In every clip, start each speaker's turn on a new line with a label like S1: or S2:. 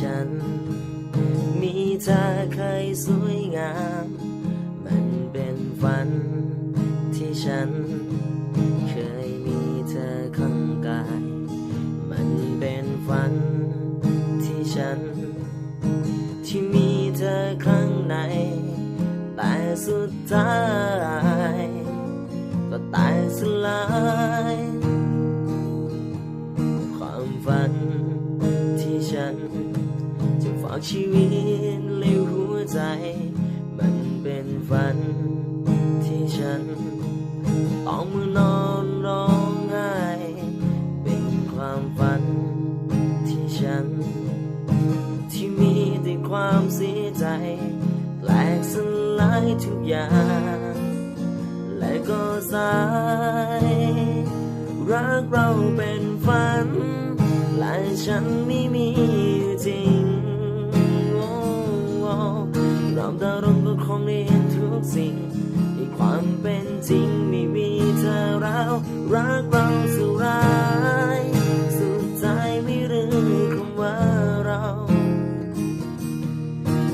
S1: ฉัน มีเธอเคยสวยงาม มันเป็นฝันที่ฉัน เคยมีเธอข้างกาย มันเป็นฝันที่ฉัน ที่มีเธอข้างใน แต่สุดท้าย ก็ตายสลายากชีวิตในหัวใจ มันเป็นฝันที่ฉัน ต้องมือนอนร้องไห้เป็นความฝันที่ฉัน ที่มีแต่ความเสียใจแหลกสลายทุกอย่าง และก็สาย รักเราเป็นฝัน และฉันไม่มีจริง สิ่งในความเป็นจริงไม่มีเธอเรารักเราสุดร้ายสุดใจไม่รู้คำว่าเรา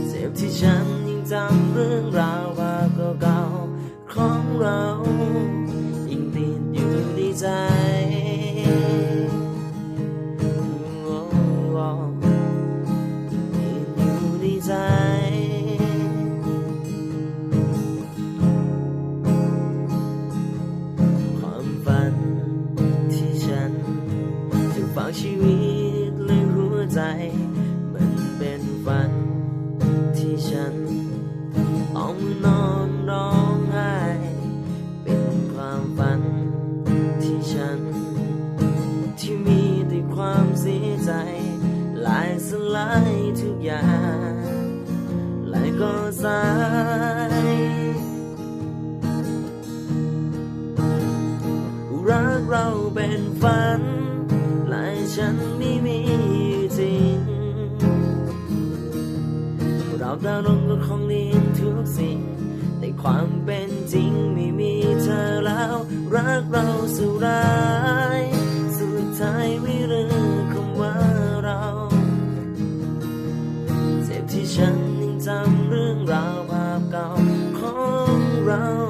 S1: เจ็บที่ฉันยังจำเรื่องราวภาพเก่าๆของเรายังติดอยู่ในใจาชีวิตและหัวใจ มันเป็นฝันที่ฉัน ต้องนอนร้องไห้ เป็นความฝันที่ฉัน ที่มีแต่ความเสียใจ ลายสลายทุกอย่างและก็สาย เราดาวลงก็คงได้เห็นทุกสิ่ง แต่ความเป็นจริงไม่มีเธอแล้ว รักเราสุดร้าย สุดท้ายไม่รู้คำว่าเราเจ็บที่ฉันยังจำเรื่องราวภาพเก่าของเรา